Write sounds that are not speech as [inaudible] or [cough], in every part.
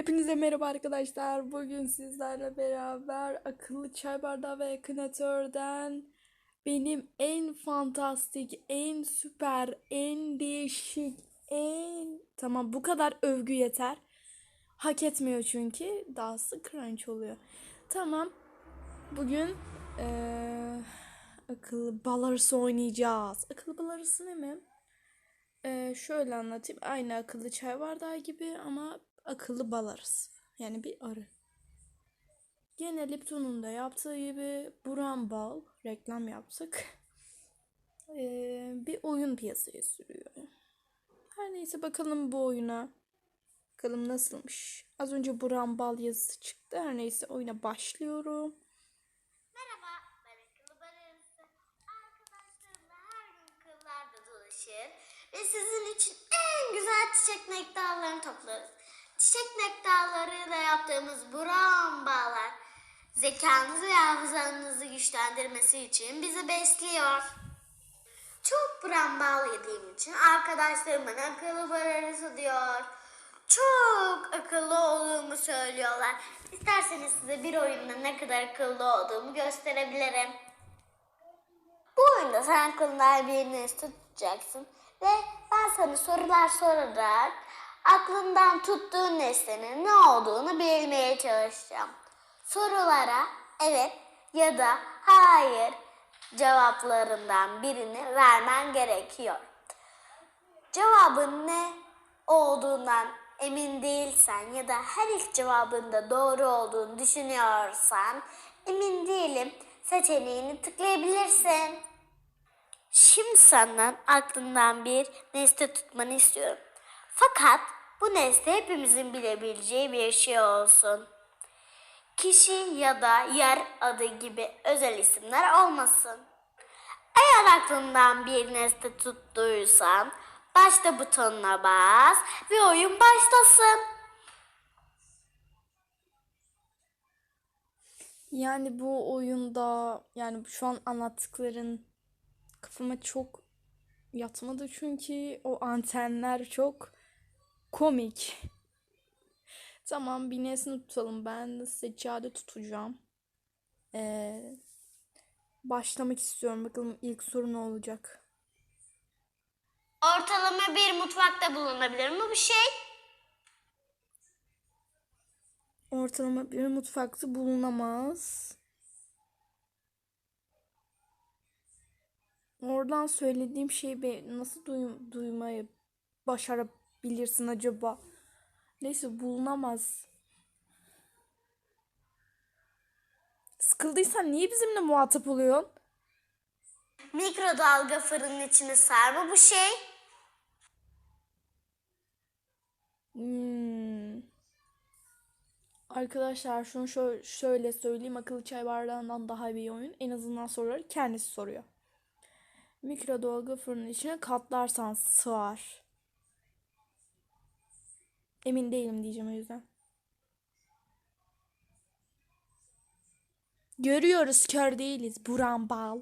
Hepinize merhaba arkadaşlar. Bugün sizlerle beraber akıllı çay bardağı ve eknatörden benim en fantastik, en süper, en değişik, en... Tamam bu kadar övgü yeter. Hak etmiyor çünkü. Dahası crunch oluyor. Tamam. Bugün eee, akıllı bal arısı oynayacağız. Akıllı bal ne mi? Ee, şöyle anlatayım. Aynı akıllı çay bardağı gibi ama akıllı bal arısı. Yani bir arı. Gene Lipton'un da yaptığı gibi Buran Bal reklam yaptık. [laughs] Ee, bir oyun piyasaya sürüyor. Her neyse bakalım bu oyuna. Bakalım nasılmış. Az önce Buran Bal yazısı çıktı. Her neyse oyuna başlıyorum. Merhaba, ben Akıllı Bararısı. Arkadaşlarımla her gün kırlarda dolaşır ve sizin için en güzel çiçek nektarlarını toplarız. Çiçek nektarlarıyla yaptığımız buram bağlar zekanızı ve hafızanızı güçlendirmesi için bizi besliyor. Çok buram bal yediğim için arkadaşlarımın akıllı bararısı diyor. Çok akıllı olduğumu söylüyorlar. İsterseniz size bir oyunda ne kadar akıllı olduğumu gösterebilirim. Bu oyunda sen aklından birini tutacaksın ve ben sana sorular sorarak aklından tuttuğun nesnenin ne olduğunu bilmeye çalışacağım. Sorulara evet ya da hayır cevaplarından birini vermen gerekiyor. Cevabın ne olduğundan emin değilsen ya da her ilk cevabında doğru olduğunu düşünüyorsan emin değilim seçeneğini tıklayabilirsin. Şimdi senden aklından bir nesne tutmanı istiyorum. Fakat bu nesne hepimizin bilebileceği bir şey olsun. Kişi ya da yer adı gibi özel isimler olmasın. Eğer aklından bir nesne tuttuysan başta butonuna bas ve oyun başlasın. Yani bu oyunda yani şu an anlattıkların kafama çok yatmadı çünkü o antenler çok komik. Tamam bir nesne tutalım. Ben de seccade tutacağım. Ee, başlamak istiyorum. Bakalım ilk soru ne olacak? Ortalama bir mutfakta bulunabilir mi bu şey? Ortalama bir mutfakta bulunamaz. Oradan söylediğim şeyi nasıl duy- duymayı başarabilirsin acaba? Neyse bulunamaz. Sıkıldıysan niye bizimle muhatap oluyorsun? Mikrodalga fırının içine sar mı bu şey? Hmm. Arkadaşlar şunu şö- şöyle söyleyeyim. Akıllı çay bardağından daha bir oyun. En azından soruları kendisi soruyor. Mikrodalga fırının içine katlarsan sığar. Emin değilim diyeceğim o yüzden. Görüyoruz kör değiliz. Buran bal.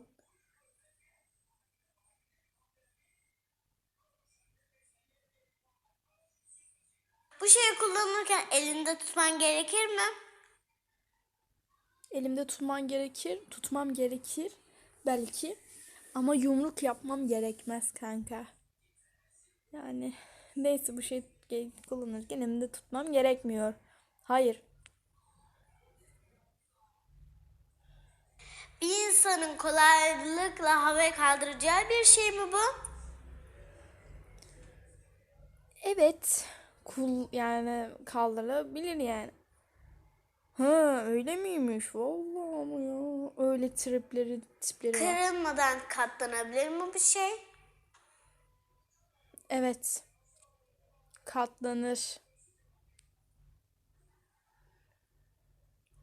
Bu şeyi kullanırken elinde tutman gerekir mi? Elimde tutman gerekir. Tutmam gerekir. Belki. Ama yumruk yapmam gerekmez kanka. Yani neyse bu şey kullanırken elimde tutmam gerekmiyor. Hayır. Bir insanın kolaylıkla havaya kaldıracağı bir şey mi bu? Evet. Kul yani kaldırabilir yani. Ha öyle miymiş? Vallahi ama ya. Öyle tripleri tipleri var. Kırılmadan katlanabilir mi bu şey? Evet. Katlanır.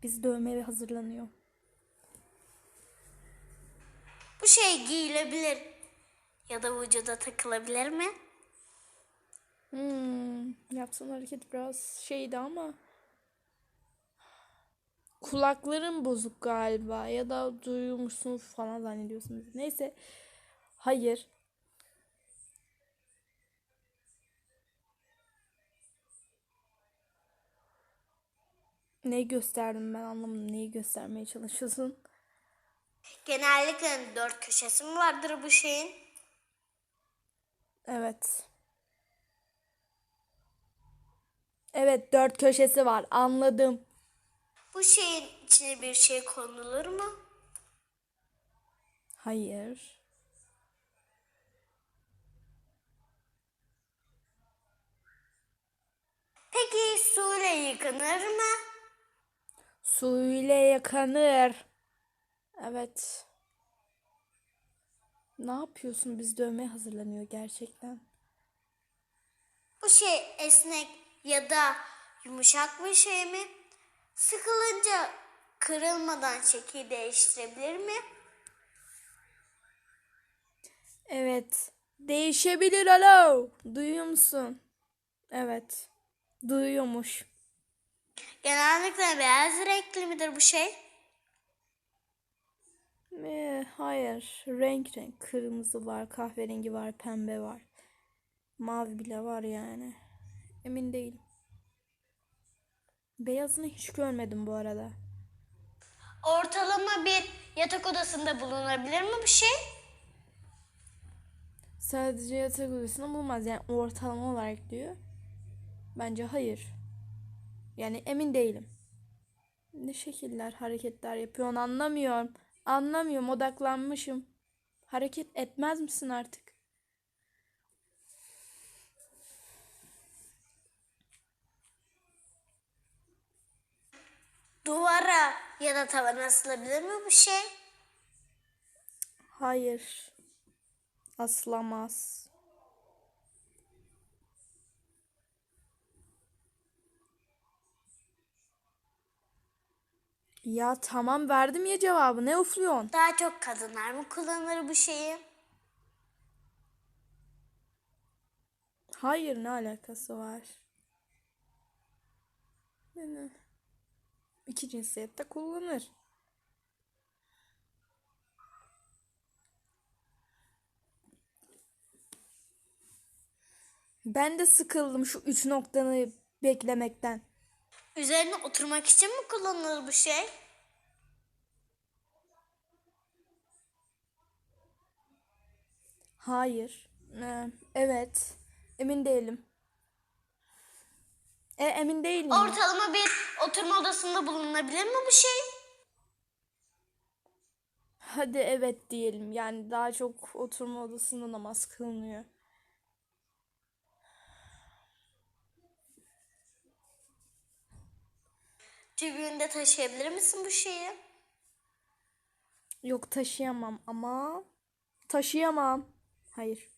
Biz dövmeye hazırlanıyor. Bu şey giyilebilir ya da vücuda takılabilir mi? Hmm, yaptığın hareket biraz şeydi ama kulakların bozuk galiba ya da duyuyormuşsun falan zannediyorsunuz. Neyse. Hayır. Neyi gösterdim ben anlamadım. Neyi göstermeye çalışıyorsun? Genellikle dört köşesi mi vardır bu şeyin? Evet. Evet dört köşesi var. Anladım. Bu şeyin içine bir şey konulur mu? Hayır. Peki suyla yıkanır mı? Su ile yıkanır. Evet. Ne yapıyorsun? Biz dövmeye hazırlanıyor gerçekten. Bu şey esnek ya da yumuşak bir şey mi? Sıkılınca kırılmadan şekil değiştirebilir mi? Evet. Değişebilir alo. Duyuyor musun? Evet. Duyuyormuş. Genellikle beyaz renkli midir bu şey? Ee, hayır. Renk renk. Kırmızı var, kahverengi var, pembe var. Mavi bile var yani. Emin değilim. Beyazını hiç görmedim bu arada. Ortalama bir yatak odasında bulunabilir mi bu şey? Sadece yatak odasında bulmaz. Yani ortalama olarak diyor. Bence hayır. Yani emin değilim. Ne şekiller, hareketler yapıyor onu anlamıyorum. Anlamıyorum, odaklanmışım. Hareket etmez misin artık? Duvara ya da tavana asılabilir mi bu şey? Hayır. Aslamaz. Ya tamam verdim ya cevabı. Ne ufluyorsun? Daha çok kadınlar mı kullanır bu şeyi? Hayır ne alakası var? İki cinsiyette kullanır. Ben de sıkıldım şu üç noktanı beklemekten. Üzerine oturmak için mi kullanılır bu şey? Hayır. Ee, evet. Emin değilim. E, emin değilim. Ortalama bir oturma odasında bulunabilir mi bu şey? Hadi evet diyelim. Yani daha çok oturma odasında namaz kılınıyor. Cebinde taşıyabilir misin bu şeyi? Yok taşıyamam ama taşıyamam. Hayır.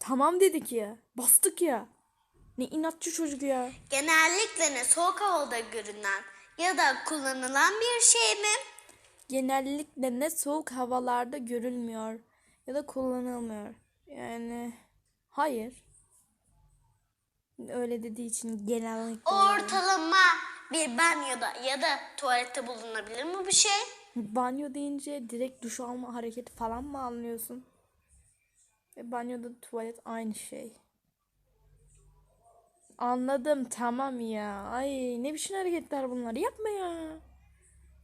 Tamam dedik ya. Bastık ya. Ne inatçı çocuk ya. Genellikle ne soğuk havada görünen ya da kullanılan bir şey mi? Genellikle ne soğuk havalarda görülmüyor ya da kullanılmıyor. Yani hayır. Öyle dediği için genellikle. Ortalama bir banyoda ya da tuvalette bulunabilir mi bu şey? Banyo deyince direkt duş alma hareketi falan mı anlıyorsun? E, banyoda tuvalet aynı şey. Anladım tamam ya. Ay ne biçim hareketler bunlar. Yapma ya.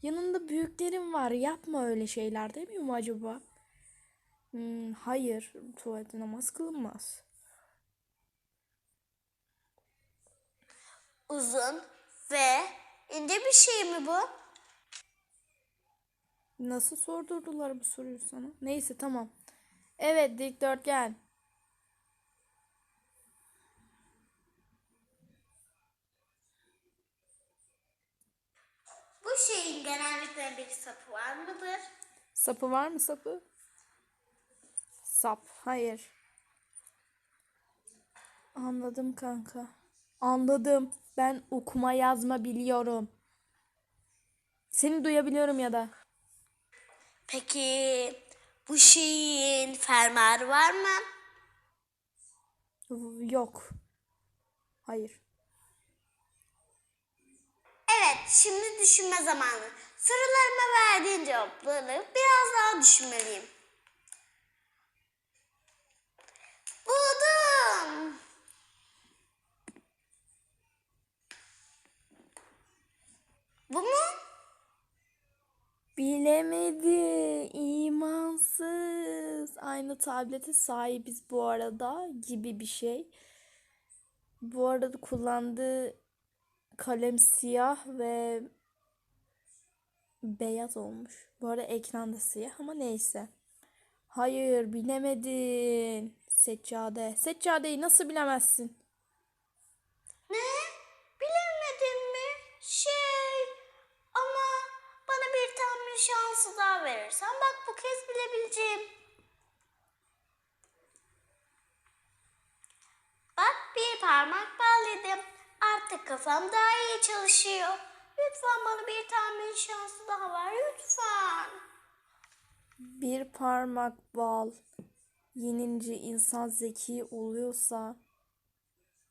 Yanında büyüklerim var. Yapma öyle şeyler demiyor mu acaba? Hmm, hayır. Tuvalete namaz kılınmaz. Uzun ve ince bir şey mi bu? Nasıl sordurdular bu soruyu sana? Neyse tamam. Evet dikdörtgen. Bu şeyin genellikle bir sapı var mıdır? Sapı var mı sapı? Sap. Hayır. Anladım kanka. Anladım. Ben okuma yazma biliyorum. Seni duyabiliyorum ya da. Peki bu şeyin fermuarı var mı? Yok. Hayır. Evet, şimdi düşünme zamanı. Sorularıma verdiğin cevapları biraz daha düşünmeliyim. Buldum. Bu mu? Bilemedi. İmansız. Aynı tablete sahibiz bu arada gibi bir şey. Bu arada kullandığı kalem siyah ve beyaz olmuş. Bu arada ekran da siyah ama neyse. Hayır bilemedin. Seccade. Seccadeyi nasıl bilemezsin? Ne? Bilemedin mi? Şey ama bana bir tahmin şansı daha verirsen bak bu kez bilebileceğim. Bak bir parmak bağladım. Artık kafam daha iyi çalışıyor. Lütfen bana bir tahmin şansı daha ver lütfen. Bir parmak bal yenince insan zeki oluyorsa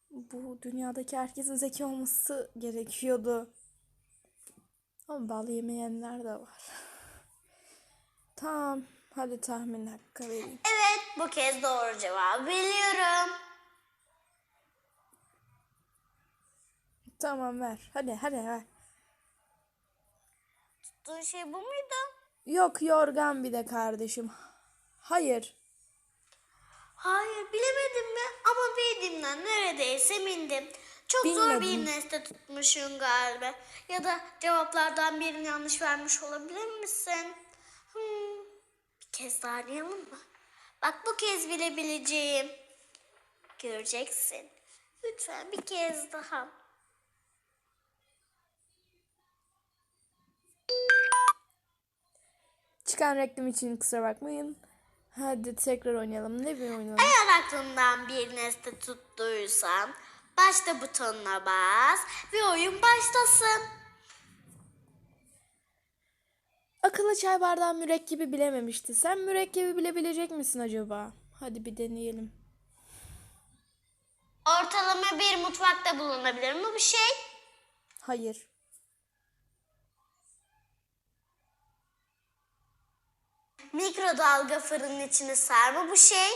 bu dünyadaki herkesin zeki olması gerekiyordu. Ama bal yemeyenler de var. [laughs] Tamam, hadi tahmin hakkı vereyim. Evet bu kez doğru cevabı biliyorum. Tamam ver. Hadi hadi ver. Tuttuğun şey bu muydu? Yok yorgan bir de kardeşim. Hayır. Hayır bilemedim mi? Ama bildiğimden neredeyse mindim. Çok zor bir Bilmedim. nesne tutmuşum galiba. Ya da cevaplardan birini yanlış vermiş olabilir misin? Hmm, bir kez daha arayalım mı? Bak bu kez bilebileceğim. Göreceksin. Lütfen bir kez daha. Çıkan reklam için kusura bakmayın. Hadi tekrar oynayalım. Ne bir oynayalım? Eğer aklından bir nesne tuttuysan başta butonuna bas ve oyun başlasın. Akıllı çay bardağı mürekkebi bilememişti. Sen mürekkebi bilebilecek misin acaba? Hadi bir deneyelim. Ortalama bir mutfakta bulunabilir mi bu şey? Hayır. Mikrodalga fırının içine sar mı bu şey?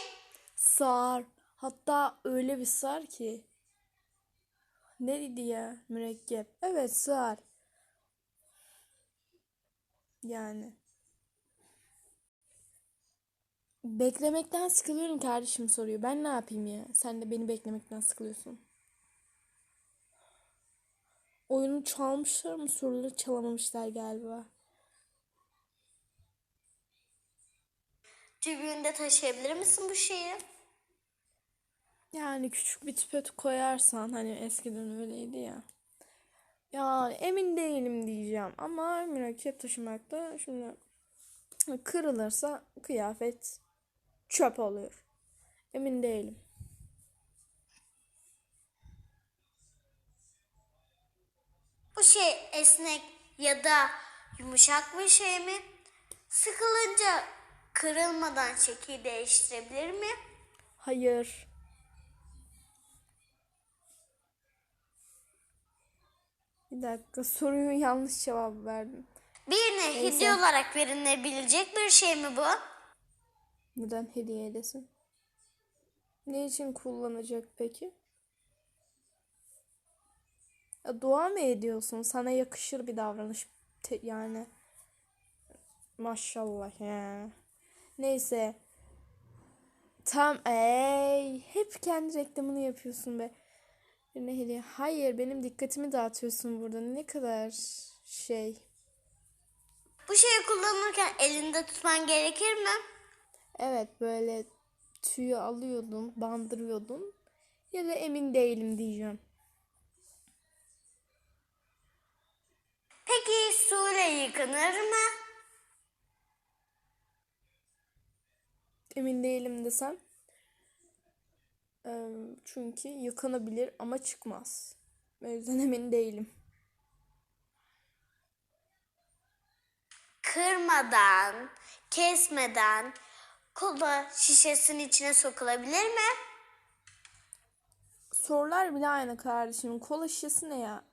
Sar. Hatta öyle bir sar ki. Ne dedi ya? Mürekkep. Evet sar. Yani. Beklemekten sıkılıyorum kardeşim soruyor. Ben ne yapayım ya? Sen de beni beklemekten sıkılıyorsun. Oyunu çalmışlar mı? Soruları çalamamışlar galiba. Tübüğünde taşıyabilir misin bu şeyi? Yani küçük bir tüpet koyarsan hani eskiden öyleydi ya. Ya emin değilim diyeceğim ama mürekkep taşımakta şimdi kırılırsa kıyafet çöp oluyor. Emin değilim. Bu şey esnek ya da yumuşak bir şey mi? Sıkılınca kırılmadan şekil değiştirebilir mi? Hayır. Bir dakika soruyu yanlış cevap verdim. Birine hediye olarak verilebilecek bir şey mi bu? Neden hediye edesin? Ne için kullanacak peki? Ya dua mı ediyorsun? Sana yakışır bir davranış yani. Maşallah ya. Neyse. Tam ey hep kendi reklamını yapıyorsun be. Birine hediye. Hayır benim dikkatimi dağıtıyorsun burada. Ne kadar şey. Bu şeyi kullanırken elinde tutman gerekir mi? Evet böyle tüyü alıyordun, bandırıyordun. Ya da emin değilim diyeceğim. Peki suyla yıkanır mı? Emin değilim desem. Çünkü yıkanabilir ama çıkmaz. O yüzden [laughs] emin değilim. Kırmadan, kesmeden kola şişesinin içine sokulabilir mi? Sorular bile aynı kardeşim. Kola şişesi ne ya?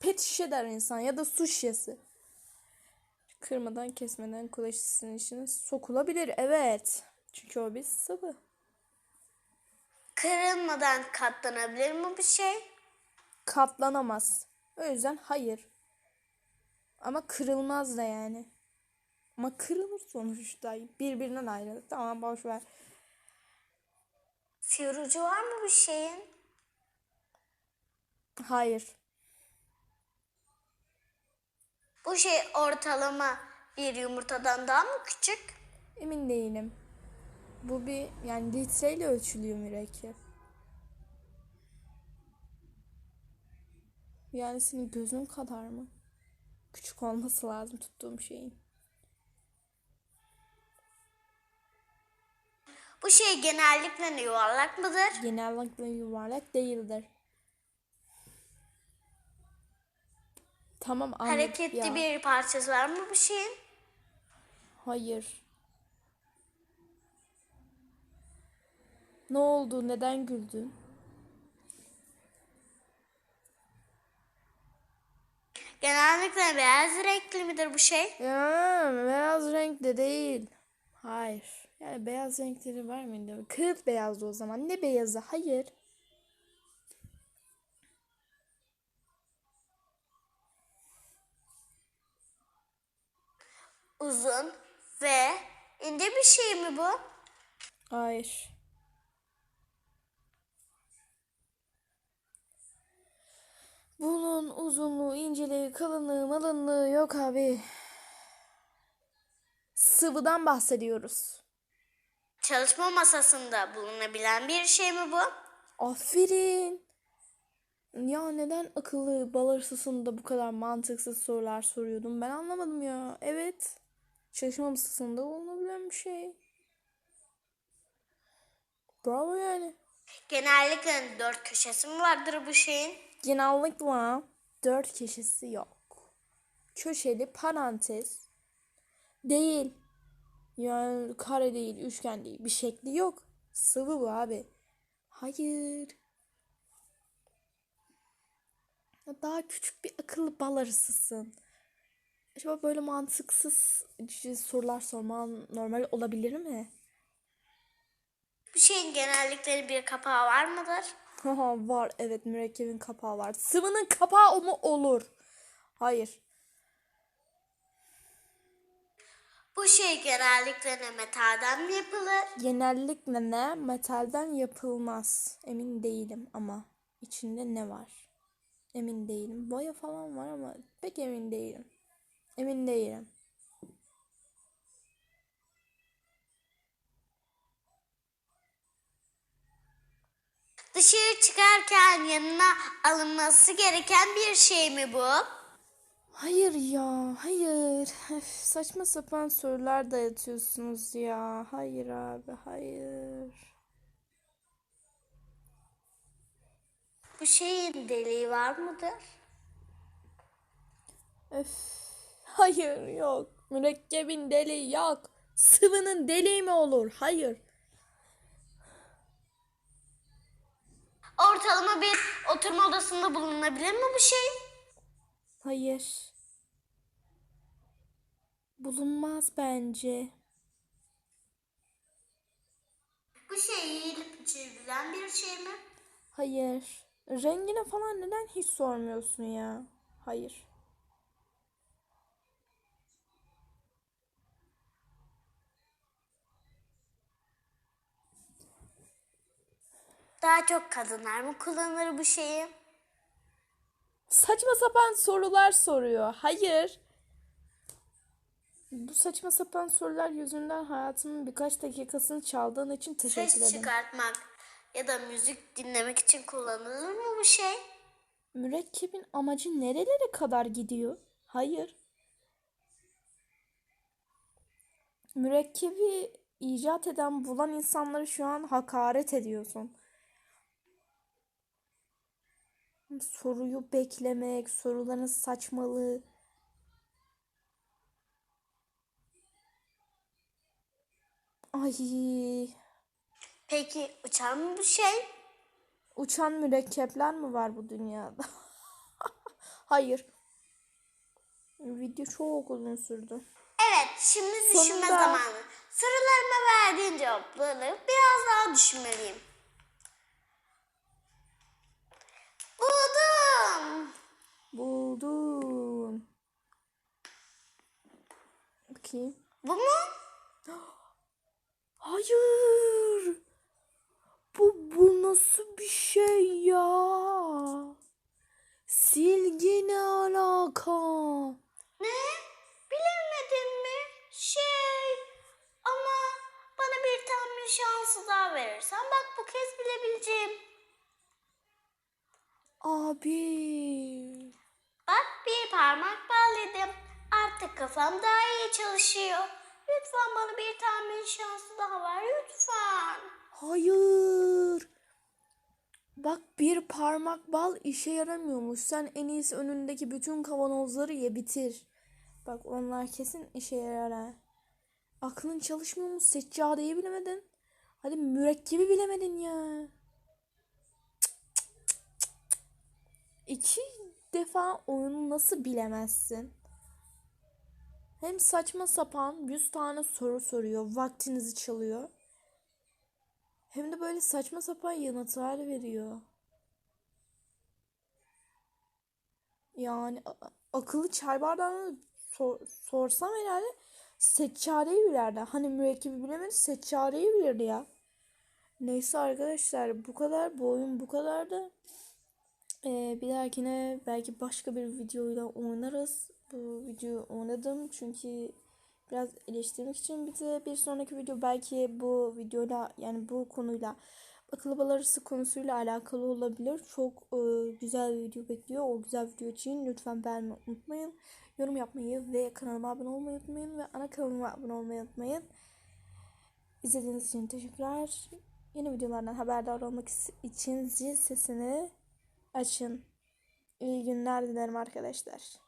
Pet şişe der insan ya da su şişesi. Kırmadan kesmeden kola şişesinin içine sokulabilir. Evet. Çünkü o bir sıvı. Kırılmadan katlanabilir mi bu şey? Katlanamaz. O yüzden hayır. Ama kırılmaz da yani. Ama kırılır sonuçta. Birbirinden ayrı. Tamam boş ver. Sivri ucu var mı bu şeyin? Hayır. Bu şey ortalama bir yumurtadan daha mı küçük? Emin değilim. Bu bir yani litreyle ölçülüyor mürekkep. Yani senin gözün kadar mı? Küçük olması lazım tuttuğum şeyin. Bu şey genellikle yuvarlak mıdır? Genellikle yuvarlak değildir. Tamam anladım Hareketli ya. bir parçası var mı bu şeyin? Hayır. Ne oldu? Neden güldün? Genellikle beyaz renkli midir bu şey? Ya beyaz renk de değil. Hayır. Yani beyaz renkleri var mıydı? Kağıt beyazdı o zaman. Ne beyazı? Hayır. Uzun ve ince bir şey mi bu? Hayır. Bunun uzunluğu, inceliği, kalınlığı, malınlığı yok abi. Sıvıdan bahsediyoruz. Çalışma masasında bulunabilen bir şey mi bu? Aferin. Ya neden akıllı bal arısısında bu kadar mantıksız sorular soruyordum ben anlamadım ya. Evet. Çalışma masasında bulunabilen bir şey. Bravo yani. Genellikle dört köşesi mi vardır bu şeyin? Genellikle dört köşesi yok. Köşeli parantez değil. Yani kare değil, üçgen değil. Bir şekli yok. Sıvı bu abi. Hayır. Daha küçük bir akıllı bal arısısın. Acaba böyle mantıksız sorular sorman normal olabilir mi? Bu şeyin genellikle bir kapağı var mıdır? Haha var evet mürekkebin kapağı var. Sıvının kapağı mı olur? Hayır. Bu şey genellikle ne metalden mi yapılır? Genellikle ne? Metalden yapılmaz. Emin değilim ama içinde ne var? Emin değilim. Boya falan var ama pek emin değilim. Emin değilim. Dışarı çıkarken yanına alınması gereken bir şey mi bu? Hayır ya, hayır. Öf, saçma sapan sorular da yatıyorsunuz ya. Hayır abi, hayır. Bu şeyin deliği var mıdır? Öf. Hayır yok. Mürekkebin deliği yok. Sıvının deliği mi olur? Hayır. Ortalama bir oturma odasında bulunabilir mi bu şey? Hayır. Bulunmaz bence. Bu şey yiyilip içilebilen bir şey mi? Hayır. Rengine falan neden hiç sormuyorsun ya? Hayır. Daha çok kadınlar mı kullanır bu şeyi? Saçma sapan sorular soruyor. Hayır. Bu saçma sapan sorular yüzünden hayatımın birkaç dakikasını çaldığın için teşekkür Ses ederim. çıkartmak ya da müzik dinlemek için kullanılır mı bu şey? Mürekkebin amacı nerelere kadar gidiyor? Hayır. Mürekkebi icat eden, bulan insanları şu an hakaret ediyorsun. Soruyu beklemek, soruların saçmalığı. Ay, Peki uçar mı bu şey? uçan mürekkepler mi var bu dünyada? [laughs] Hayır. Video çok uzun sürdü. Evet, şimdi düşünme Sonunda. zamanı. Sorularıma verdiğin cevapları biraz daha düşünmeliyim. Buldum. Buldum. Bakayım. Bu mu? [gasps] Hayır. Bu bu nasıl bir şey ya? Silgi ne alaka? Ne? Bilemedin mi? Şey ama bana bir tane şansı daha verirsen bak bu kez bilebileceğim. Abi. Bak bir parmak bağladım. Artık kafam daha iyi çalışıyor. Lütfen bana bir tane şansı daha ver lütfen. Hayır. Bak bir parmak bal işe yaramıyormuş. Sen en iyisi önündeki bütün kavanozları ye bitir. Bak onlar kesin işe yarar ha. Aklın çalışmıyor mu? Seccadeyi bilemedin. Hadi mürekkebi bilemedin ya. İki defa oyunu nasıl bilemezsin? Hem saçma sapan 100 tane soru soruyor. Vaktinizi çalıyor. Hem de böyle saçma sapan yanıtlar veriyor. Yani akıllı çay bardağını sor- sorsam herhalde seccadeyi bilirdi. Hani mürekkebi bilemedi seccadeyi bilirdi ya. Neyse arkadaşlar bu kadar. Bu oyun bu kadardı. Ee, bir dahakine belki başka bir videoyla oynarız. Bu videoyu oynadım çünkü biraz eleştirmek için bir de bir sonraki video belki bu videoyla yani bu konuyla akıllı bal arısı konusuyla alakalı olabilir. Çok e, güzel bir video bekliyor. O güzel video için lütfen beğenmeyi unutmayın. Yorum yapmayı ve kanalıma abone olmayı unutmayın ve ana kanalıma abone olmayı unutmayın. İzlediğiniz için teşekkürler. Yeni videolardan haberdar olmak için zil sesini açın. İyi günler dilerim arkadaşlar.